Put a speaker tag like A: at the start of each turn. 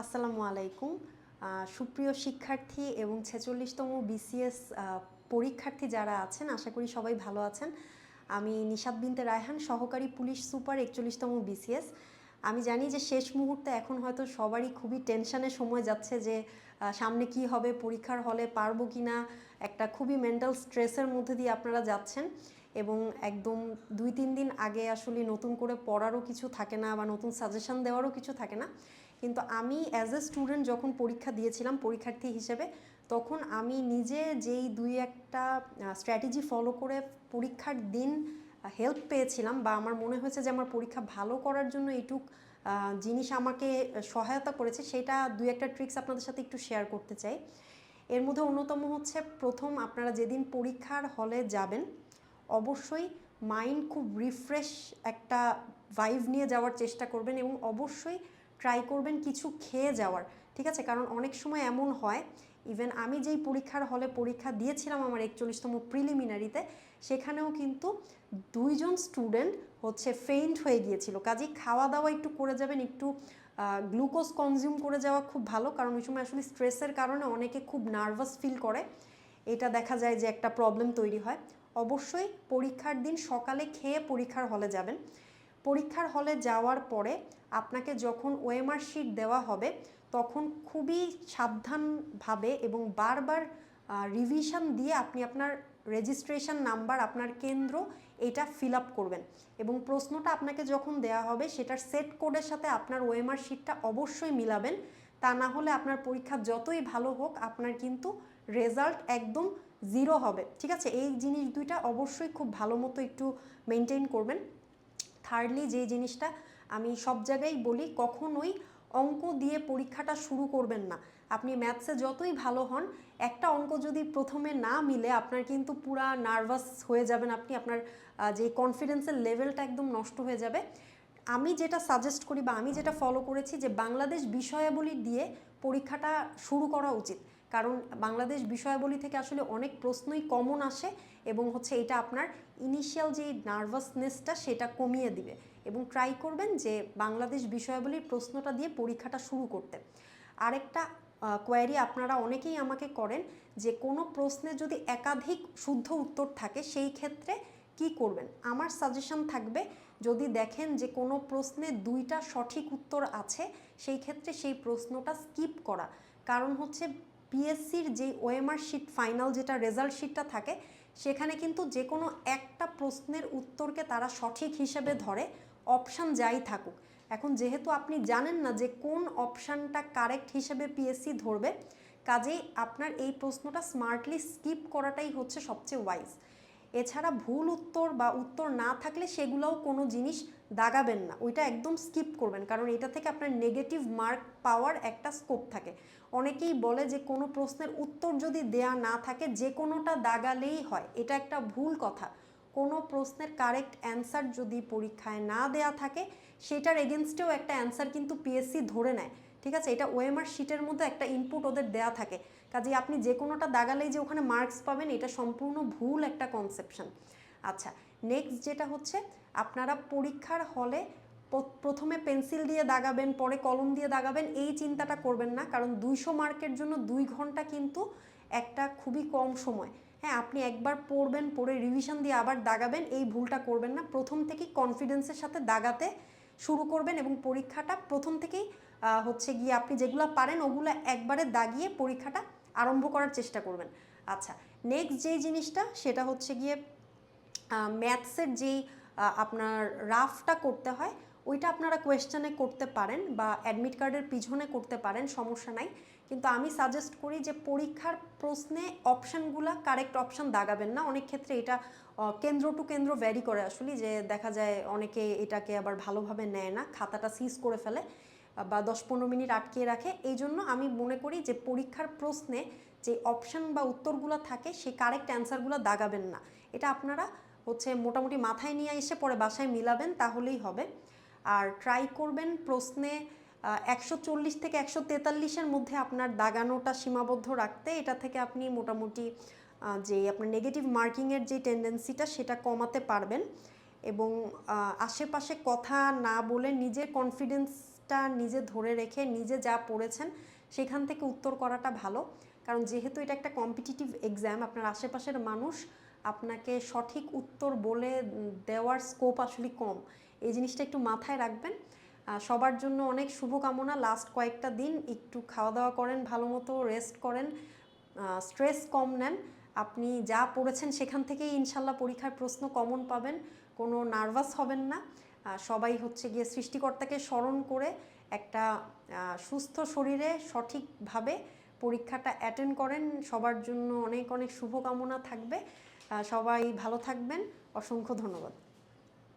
A: আসসালামু আলাইকুম। সুপ্রিয় শিক্ষার্থী এবং ছেচল্লিশতম বিসিএস পরীক্ষার্থী যারা আছেন, আশা করি সবাই ভালো আছেন। আমি নিশাদ বিনতে রায়হান, সহকারী পুলিশ সুপার একচল্লিশতম বিসিএস। আমি জানি যে শেষ মুহূর্তে এখন হয়তো সবারই খুবই টেনশনের সময় যাচ্ছে যে সামনে কি হবে, পরীক্ষার হলে পারব কি না? একটা খুবই মেন্টাল স্ট্রেসের মধ্যে দিয়ে আপনারা যাচ্ছেন এবং একদম দুই তিন দিন আগে আসলে নতুন করে পড়ারও কিছু থাকে না বা নতুন সাজেশন দেওয়ারও কিছু থাকে না। কিন্তু আমি অ্যাজ এ স্টুডেন্ট যখন পরীক্ষা দিয়েছিলাম পরীক্ষার্থী হিসেবে, তখন আমি নিজে যেই দুই একটা স্ট্র্যাটেজি ফলো করে পরীক্ষার দিন হেল্প পেয়েছিলাম বা আমার মনে হয়েছে যে আমার পরীক্ষা ভালো করার জন্য এইটুক জিনিস আমাকে সহায়তা করেছে, সেটা দুই একটা ট্রিক্স আপনাদের সাথে একটু শেয়ার করতে চাই। এর মধ্যে অন্যতম হচ্ছে প্রথম আপনারা যেদিন পরীক্ষার হলে যাবেন, অবশ্যই মাইন্ড খুব রিফ্রেশ একটা ভাইভ নিয়ে যাওয়ার চেষ্টা করবেন এবং অবশ্যই ট্রাই করবেন কিছু খেয়ে যাওয়ার, ঠিক আছে? কারণ অনেক সময় এমন হয় ইভেন আমি যেই পরীক্ষার হলে পরীক্ষা দিয়েছিলাম আমার একচল্লিশতম প্রিলিমিনারিতে সেখানেও কিন্তু দুইজন স্টুডেন্ট হচ্ছে ফেইন্ট হয়ে গিয়েছিল। কাজেই খাওয়া দাওয়া একটু করে যাবেন, একটু গ্লুকোজ কনজিউম করে যাওয়া খুব ভালো, কারণ ওই সময় আসলে স্ট্রেসের কারণে অনেকে খুব নার্ভাস ফিল করে। এটা দেখা যায় যে একটা প্রবলেম তৈরি হয়। অবশ্যই পরীক্ষার দিন সকালে খেয়ে পরীক্ষার হলে যাবেন। পরীক্ষার হলে যাওয়ার পরে আপনাকে যখন ওএমআর শিট দেওয়া হবে, তখন খুবই সাবধানভাবে এবং বারবার রিভিশন দিয়ে আপনি আপনার রেজিস্ট্রেশন নাম্বার আপনার কেন্দ্র এটা ফিল আপ করবেন। এবং প্রশ্নটা আপনাকে যখন দেওয়া হবে, সেটার সেট কোডের সাথে আপনার ওএমআর শিটটা অবশ্যই মিলাবেন। তা না হলে আপনার পরীক্ষা যতই ভালো হোক, আপনার কিন্তু রেজাল্ট একদম জিরো হবে। ঠিক আছে? এই জিনিস দুইটা অবশ্যই খুব ভালো মতো একটু মেনটেন করবেন। থার্ডলি যে জিনিসটা আমি সব জায়গায় বলি, কখনোই অঙ্ক দিয়ে পরীক্ষাটা শুরু করবেন না। আপনি ম্যাথসে যতই ভালো হন, একটা অঙ্ক যদি প্রথমে না মিলে, আপনার কিন্তু পুরা নার্ভাস হয়ে যাবেন আপনি, আপনার যে কনফিডেন্সের লেভেলটা একদম নষ্ট হয়ে যাবে। আমি যেটা সাজেস্ট করি বা আমি যেটা ফলো করেছি যে, বাংলাদেশ বিষয়াবলী দিয়ে পরীক্ষাটা শুরু করা উচিত। কারণ বাংলাদেশ বিষয়াবলী থেকে আসলে অনেক প্রশ্নই কমন আসে এবং হচ্ছে এটা আপনার ইনিশিয়াল যে নার্ভাসনেসটা সেটা কমিয়ে দিবে এবং ট্রাই করবেন যে বাংলাদেশ বিষয়াবলীর প্রশ্নটা দিয়ে পরীক্ষাটা শুরু করতে। আরেকটা কোয়ারি আপনারা অনেকেই আমাকে করেন যে কোনো প্রশ্নে যদি একাধিক শুদ্ধ উত্তর থাকে সেই ক্ষেত্রে কি করবেন? আমার সাজেশন থাকবে যদি দেখেন যে কোনো প্রশ্নে দুইটা সঠিক উত্তর আছে, সেই ক্ষেত্রে সেই প্রশ্নটা স্কিপ করা। কারণ হচ্ছে পিএসসির যে ওএমআর শিট ফাইনাল যেটা রেজাল্ট শিটটা থাকে, সেখানে কিন্তু যে কোনো একটা প্রশ্নের উত্তরকে তারা সঠিক হিসেবে ধরে অপশান যাই থাকুক। এখন যেহেতু আপনি জানেন না যে কোন অপশানটা কারেক্ট হিসেবে পিএসসি ধরবে, কাজেই আপনার এই প্রশ্নটা স্মার্টলি স্কিপ করাটাই হচ্ছে সবচেয়ে ওয়াইজ এছাড়া ভুল উত্তর বা উত্তর না থাকলে সেগুলোও কোনো জিনিস দাগাবেন না। ওইটা একদম স্কিপ করবেন, কারণ এটা থেকে আপনার নেগেটিভ মার্ক পাওয়ার একটা স্কোপ থাকে। অনেকেই বলে যে কোনো প্রশ্নের উত্তর যদি দেয়া না থাকে, যে কোনোটা দাগালেই হয়, এটা একটা ভুল কথা। কোনো প্রশ্নের কারেক্ট অ্যান্সার যদি পরীক্ষায় না দেয়া থাকে, সেটার এগেনস্টেও একটা অ্যান্সার কিন্তু পিএসসি ধরে নেয়। ঠিক আছে? এটা ওএমআর শিটের মধ্যে একটা ইনপুট ওদের দেয়া থাকে। কাজেই আপনি যে কোনোটা দাগালেই যে ওখানে মার্কস পাবেন, এটা সম্পূর্ণ ভুল একটা কনসেপশন আচ্ছা নেক্সট যেটা হচ্ছে, আপনারা পরীক্ষার হলে প্রথমে পেন্সিল দিয়ে দাগাবেন, পরে কলম দিয়ে দাগাবেন, এই চিন্তাটা করবেন না। কারণ দুইশো মার্কের জন্য দুই ঘণ্টা কিন্তু একটা খুবই কম সময়। হ্যাঁ আপনি একবার পড়বেন, পড়ে রিভিশন দিয়ে আবার দাগাবেন, এই ভুলটা করবেন না। প্রথম থেকেই কনফিডেন্সের সাথে দাগাতে শুরু করবেন এবং পরীক্ষাটা প্রথম থেকেই হচ্ছে গিয়ে আপনি যেগুলো পারেন, ওগুলো একবারে দাগিয়ে পরীক্ষাটা আরম্ভ করার চেষ্টা করবেন। আচ্ছা নেক্সট যেই জিনিসটা, সেটা হচ্ছে গিয়ে ম্যাথসের যেই আপনার রাফটা করতে হয়, ওইটা আপনারা কোয়েশ্চেনে করতে পারেন বা অ্যাডমিট কার্ডের পিছনে করতে পারেন, সমস্যা নাই। কিন্তু আমি সাজেস্ট করি যে পরীক্ষার প্রশ্নে অপশানগুলা কারেক্ট অপশান দাগাবেন না। অনেক ক্ষেত্রে এটা কেন্দ্র টু কেন্দ্র ভ্যারি করে আসলে যে দেখা যায় অনেকে এটাকে আবার ভালোভাবে নেয় না, খাতাটা সিজ করে ফেলে। বা দশ পনেরো মিনিট আটকিয়ে রাখে। এই জন্য আমি মনে করি যে পরীক্ষার প্রশ্নে যে অপশান বা উত্তরগুলো থাকে সেই কারেক্ট অ্যান্সারগুলো দাগাবেন না। এটা আপনারা হচ্ছে মোটামুটি মাথায় নিয়ে এসে পরে বাসায় মিলাবেন, তাহলেই হবে। আর ট্রাই করবেন প্রশ্নে একশো চল্লিশ থেকে একশো তেতাল্লিশের মধ্যে আপনার দাগানোটা সীমাবদ্ধ রাখতে। এটা থেকে আপনি মোটামুটি যে আপনার নেগেটিভ মার্কিংয়ের যে টেন্ডেন্সিটা সেটা কমাতে পারবেন। এবং আশেপাশে কথা না বলে নিজের কনফিডেন্সটা কনসেপ্টটা নিজে ধরে রেখে নিজে যা পড়েছেন সেখান থেকে উত্তর করাটা ভালো। কারণ যেহেতু এটা একটা কম্পিটিটিভ এক্সাম আপনার আশেপাশের মানুষ আপনাকে সঠিক উত্তর বলে দেওয়ার স্কোপ আসলে কম। এই জিনিসটা একটু মাথায় রাখবেন। সবার জন্য অনেক শুভকামনা। লাস্ট কয়েকটা দিন একটু খাওয়া দাওয়া করেন ভালো মতো রেস্ট করেন স্ট্রেস কম নেন। আপনি যা পড়েছেন সেখান থেকেই ইনশাল্লাহ পরীক্ষার প্রশ্ন কমন পাবেন। কোনো নার্ভাস হবেন না। সবাই হচ্ছে গিয়ে সৃষ্টিকর্তাকে স্মরণ করে একটা সুস্থ শরীরে সঠিকভাবে পরীক্ষাটা অ্যাটেন্ড করেন। সবার জন্য অনেক অনেক শুভকামনা থাকবে। সবাই ভালো থাকবেন। অসংখ্য ধন্যবাদ।